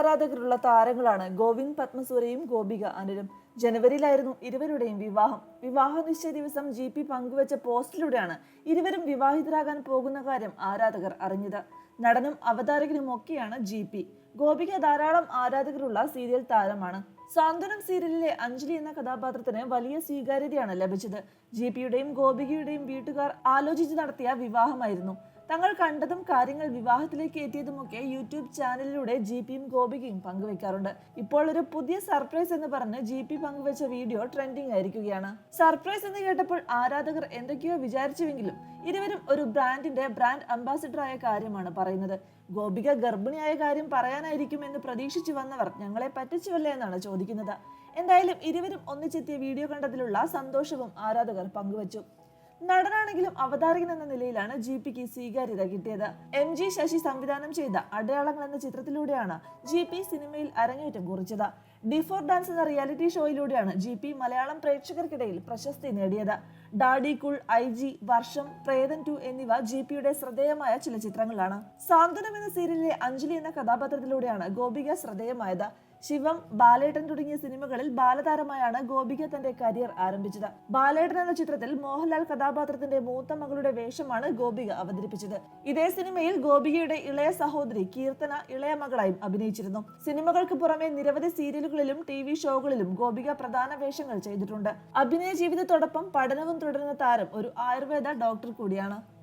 ആരാധകരുള്ള താരങ്ങളാണ് ഗോവിന്ദ് പത്മസൂരയും ഗോപിക അനിലും. ജനുവരിയിലായിരുന്നു ഇരുവരുടെയും വിവാഹം. വിവാഹ നിശ്ചയ ദിവസം ജി പി പങ്കുവച്ച പോസ്റ്റിലൂടെയാണ് ഇരുവരും വിവാഹിതരാകാൻ പോകുന്ന കാര്യം ആരാധകർ അറിഞ്ഞത്. നടനും അവതാരകനും ഒക്കെയാണ് ജി പി. ഗോപിക ധാരാളം ആരാധകരുള്ള സീരിയൽ താരമാണ്. സാന്ത്വനം സീരിയലിലെ അഞ്ജലി എന്ന കഥാപാത്രത്തിന് വലിയ സ്വീകാര്യതയാണ് ലഭിച്ചത്. ജി പിയുടെയും ഗോപികയുടെയും വീട്ടുകാർ ആലോചിച്ച് നടത്തിയ വിവാഹമായിരുന്നു. തങ്ങൾ കണ്ടതും കാര്യങ്ങൾ വിവാഹത്തിലേക്ക് എത്തിയതുമൊക്കെ യൂട്യൂബ് ചാനലിലൂടെ ജി പിയും ഗോപികയും പങ്കുവെക്കാറുണ്ട്. ഇപ്പോൾ ഒരു പുതിയ സർപ്രൈസ് എന്ന് പറഞ്ഞ് ജി പി പങ്കുവെച്ച വീഡിയോ ട്രെൻഡിംഗ് ആയിരിക്കുകയാണ്. സർപ്രൈസ് എന്ന് കേട്ടപ്പോൾ ആരാധകർ എന്തൊക്കെയോ വിചാരിച്ചുവെങ്കിലും ഇരുവരും ഒരു ബ്രാൻഡിന്റെ ബ്രാൻഡ് അംബാസിഡർ ആയ കാര്യമാണ് പറയുന്നത്. ഗോപിക ഗർഭിണിയായ കാര്യം പറയാനായിരിക്കും എന്ന് പ്രതീക്ഷിച്ചു വന്നവർ ഞങ്ങളെ പറ്റിച്ചുവല്ലേ എന്നാണ് ചോദിക്കുന്നത്. എന്തായാലും ഇരുവരും ഒന്നിച്ചെത്തിയ വീഡിയോ കണ്ടതിലുള്ള സന്തോഷവും ആരാധകർ പങ്കുവച്ചു. നടനാണെങ്കിലും അവതാരകൻ എന്ന നിലയിലാണ് ജി പിക്ക് സ്വീകാര്യത കിട്ടിയത്. എം ജി ശശി സംവിധാനം ചെയ്ത അടയാളങ്ങൾ എന്ന ചിത്രത്തിലൂടെയാണ് ജി പി സിനിമയിൽ അരങ്ങേറ്റം കുറിച്ചത്. ഡിഫോർ ഡാൻസ് എന്ന റിയാലിറ്റി ഷോയിലൂടെയാണ് ജി പി മലയാളം പ്രേക്ഷകർക്കിടയിൽ പ്രശസ്തി നേടിയത്. ഡാഡി കുൾ ഐ ജി വർഷം പ്രേതൻ ടു എന്നിവ ജി പിയുടെ ശ്രദ്ധേയമായ ചില ചിത്രങ്ങളാണ്. സാന്ത്വനം എന്ന സീരിയലിലെ അഞ്ജലി എന്ന കഥാപാത്രത്തിലൂടെയാണ് ഗോപിക ശ്രദ്ധേയമായത്. ശിവം ബാലേട്ടൻ തുടങ്ങിയ സിനിമകളിൽ ബാലതാരമായാണ് ഗോപിക തന്റെ കരിയർ ആരംഭിച്ചത്. ബാലേട്ടൻ എന്ന ചിത്രത്തിൽ മോഹൻലാൽ കഥാപാത്രത്തിന്റെ മൂത്ത മകളുടെ വേഷമാണ് ഗോപിക അവതരിപ്പിച്ചത്. ഇതേ സിനിമയിൽ ഗോപികയുടെ ഇളയ സഹോദരി കീർത്തന ഇളയ മകളായും അഭിനയിച്ചിരുന്നു. സിനിമകൾക്ക് പുറമെ നിരവധി സീരിയലുകളിലും ടി വി ഷോകളിലും ഗോപിക പ്രധാന വേഷങ്ങൾ ചെയ്തിട്ടുണ്ട്. അഭിനയ ജീവിതത്തോടൊപ്പം പഠനവും തുടരുന്ന താരം ഒരു ആയുർവേദ ഡോക്ടർ കൂടിയാണ്.